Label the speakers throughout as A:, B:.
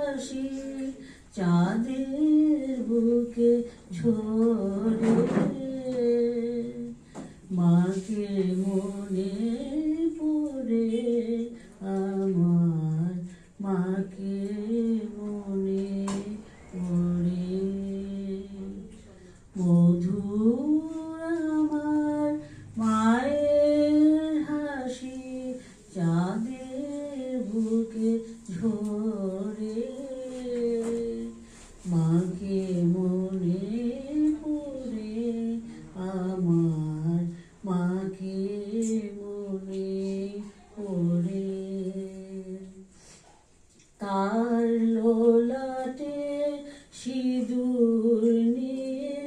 A: হাসি চাঁদের বুকে ঝরে। মাকে মনে পড়ে আমার, মাকে মনে পড়ে। মধুর আমার মায়ের হাসি চাঁদের বুকে ঝরে। মনে তার লোলাটে সিঁদুর নিয়ে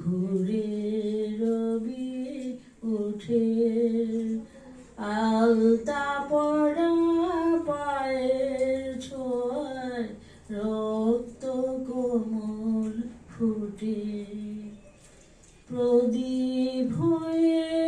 A: ঘুরে রবি ওঠে আলতা পড়া পায়ের ছোঁয়ায় রক্ত কোমল ফুটে। প্রদীপ হয়ে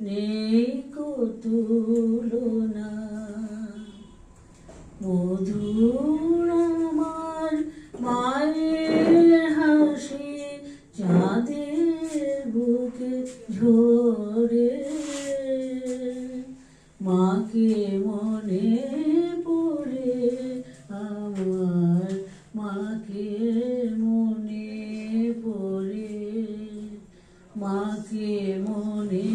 A: নেই তুলনা। মধুর আমার মায়ের হাসি চাঁদের বুকে ঝরে। মাকে মনে পড়ে আমার, মাকে মনে মাকে মনে